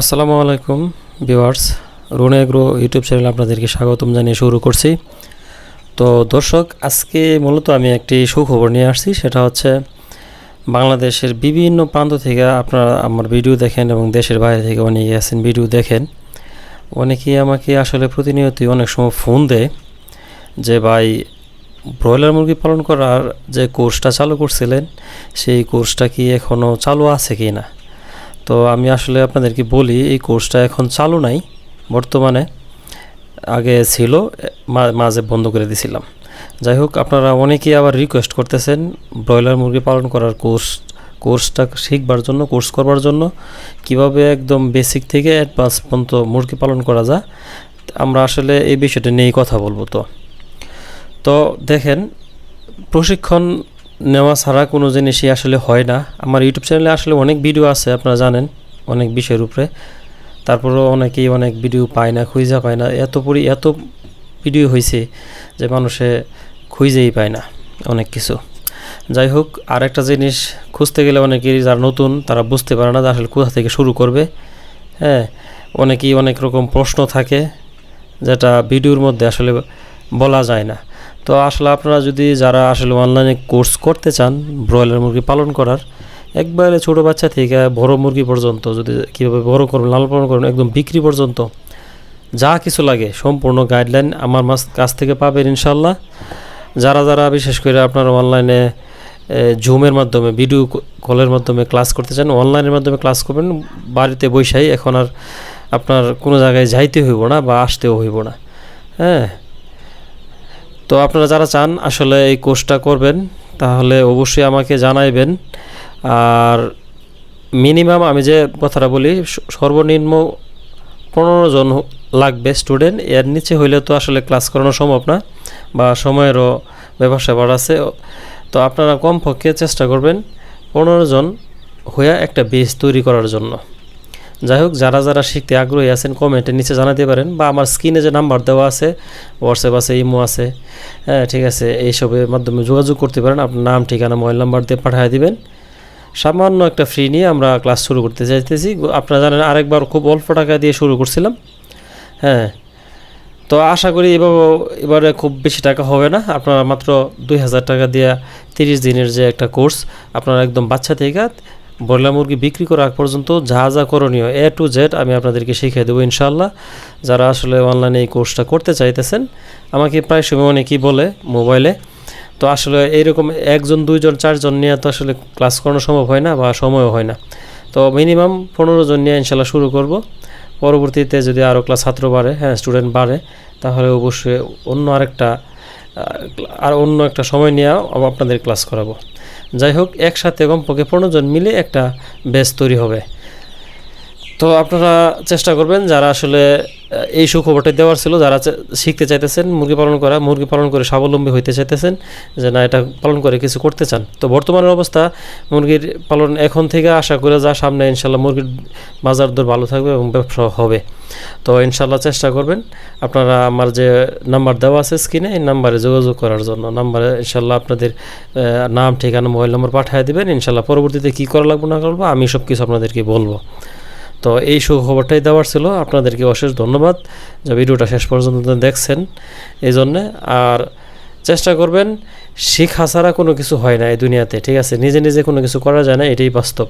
আসসালামু আলাইকুম, viewers. Rune YouTube channel আপনাদেরকে স্বাগতম জানিয়ে শুরু করছি। তো দর্শক, আজকে মূলত আমি একটি সুখবর নিয়ে আসছি, সেটা হচ্ছে বাংলাদেশের বিভিন্ন প্রান্ত থেকে আপনারা আমার ভিডিও দেখেন এবং দেশের বাইরে থেকে অনেকে আছেন ভিডিও দেখেন। অনেকেই আমাকে আসলে প্রতিনিয়তই অনেক সময় ফোন দেয় যে, ভাই, ব্রয়লার মুরগি পালন করার যে কোর্সটা চালু করছিলেন, সেই কোর্সটা কি এখনও চালু আছে কি না তো আমি আসলে আপনাদেরকে বলি, এই কোর্সটা এখন চালু নাই, বর্তমানে আগে ছিল মাঝে বন্ধ করে দিছিলাম। যাই হোক, আপনারা অনেকেই আবার রিকোয়েস্ট করতেছেন ব্রয়লার মুরগি পালন করার কোর্স, কোর্সটা শিখবার জন্য, কোর্স করবার জন্য, কীভাবে একদম বেসিক থেকে অ্যাডভান্স পর্যন্ত মুরগি পালন করা যায়, আমরা আসলে এই বিষয়টা নিয়েই কথা বলব তো। তো দেখেন, প্রশিক্ষণ নেওয়া ছাড়া কোনো জিনিসই আসলে হয় না। আমার ইউটিউব চ্যানেলে আসলে অনেক ভিডিও আছে, আপনারা জানেন, অনেক বিষয়ের উপরে। তারপরেও অনেকেই অনেক ভিডিও পায় না, খুঁজা পায় না। এত পরি, এত ভিডিও হয়েছে যে মানুষে খুঁজেই পায় না অনেক কিছু। যাই হোক আর একটা জিনিস খুঁজতে গেলে অনেকেই যারা নতুন, তারা বুঝতে পারে না যে আসলে কোথা থেকে শুরু করবে। হ্যাঁ অনেকেই অনেক রকম প্রশ্ন থাকে যেটা ভিডিওর মধ্যে আসলে বলা যায় না। তো আসলে আপনারা যদি যারা আসলে অনলাইনে কোর্স করতে চান ব্রয়লার মুরগি পালন করার, একবারে ছোটো বাচ্চা থেকে বড় মুরগি পর্যন্ত যদি কীভাবে বড় করবেন, লালন পালন করবেন, একদম বিক্রি পর্যন্ত, যা কিছু লাগে, সম্পূর্ণ গাইডলাইন আমার মাস কাছ থেকে পাবেন ইনশাল্লাহ যারা যারা বিশেষ করে আপনারা অনলাইনে জুমের মাধ্যমে ভিডিও কলের মাধ্যমে ক্লাস করতে চান অনলাইনের মাধ্যমে ক্লাস করবেন, বাড়িতে বৈশাই এখন আর আপনার কোনো জায়গায় যাইতে হইব না বা আসতেও হইব না। হ্যাঁ? তো আপনারা যারা চান আসলে এই কোর্সটা করবেন, তাহলে অবশ্যই আমাকে জানাইবেন। আর মিনিমাম আমি যে কথাটা বলি সর্বনিম্ন পনেরো জন লাগবে স্টুডেন্ট। এর নিচে হইলে তো আসলে ক্লাস করানো সম্ভব না, বা সময়েরও স্যাপার আছে। তো আপনারা কমপক্ষে চেষ্টা করবেন পনেরো জন হইয়া একটা বেস তৈরি করার জন্য। যাই হোক যারা যারা শিখতে আগ্রহী আছেন কমেন্টের নিচে জানাতে পারেন বা আমার স্ক্রিনে যে নাম্বার দেওয়া আছে হোয়াটসঅ্যাপ আছে ইমো আছে হ্যাঁ ঠিক আছে, এইসবের মাধ্যমে যোগাযোগ করতে পারেন। আপনার নাম, ঠিকানা মোবাইল নাম্বার দিয়ে পাঠিয়ে দিবেন। সামান্য একটা ফ্রি নিয়ে আমরা ক্লাস শুরু করতে চাইতেছি। আপনারা জানেন, আরেকবার খুব অল্প টাকা দিয়ে শুরু করছিলাম। হ্যাঁ তো আশা করি এবার এবারে খুব বেশি টাকা হবে না। আপনারা মাত্র দুই হাজার টাকা দিয়ে তিরিশ দিনের যে একটা কোর্স আপনারা একদম বাচ্চা থেকে ব্রয়লার মুরগি বিক্রি করা আগ পর্যন্ত যা যা করণীয় এ টু জেড আমি আপনাদেরকে শিখিয়ে দেবো ইনশাল্লাহ যারা আসলে অনলাইনে এই কোর্সটা করতে চাইতেছেন, আমাকে প্রায় সময় অনেকেই বলে মোবাইলে। তো আসলে এইরকম একজন, দুইজন, চারজন নিয়ে তো আসলে ক্লাস করানো সম্ভব হয় না বা সময়ও হয় না। তো মিনিমাম পনেরো জন নিয়ে ইনশাল্লাহ শুরু করব। পরবর্তীতে যদি আরও ক্লাস ছাত্র বাড়ে হ্যাঁ স্টুডেন্ট বাড়ে, তাহলে অবশ্যই অন্য আরেকটা আর অন্য একটা সময় নিয়ে আপনাদের ক্লাস করাবো। যাই হোক একসাথে কমপক্ষে পনেরো জন মিলে একটা ব্যাচ তৈরি হবে। তো আপনারা চেষ্টা করবেন যারা আসলে এই সুখবরটা দেওয়ার ছিল, যারা শিখতে চাইতেছেন, মুরগি পালন করা, মুরগি পালন করে স্বাবলম্বী হইতে চাইতেছেন, যে না, এটা পালন করে কিছু করতে চান। তো বর্তমানের অবস্থা, মুরগির পালন এখন থেকে আশা করে যা সামনে ইনশাল্লাহ মুরগির বাজার দর ভালো থাকবে এবং ব্যবসা হবে। তো ইনশাল্লাহ চেষ্টা করবেন। আপনারা আমার যে নাম্বার দেওয়া আছে স্ক্রিনে, এই নাম্বারে যোগাযোগ করার জন্য। নাম্বারে ইনশাল্লাহ আপনাদের নাম, ঠিকানা, মোবাইল নম্বর পাঠিয়ে দেবেন। ইনশাল্লাহ পরবর্তীতে কী করা লাগবে, না করব আমি সব কিছু আপনাদেরকে বলব। তো এই সুখবরটাই দেওয়ার ছিল। আপনাদেরকে অশেষ ধন্যবাদ। যে ভিডিওটা শেষ পর্যন্ত দেখছেন এই জন্যে আর চেষ্টা করবেন, শিখা ছাড়া কোনো কিছু হয় না এই দুনিয়াতে, ঠিক আছে? নিজে নিজে কোনো কিছু করা যায় না, এটাই বাস্তব।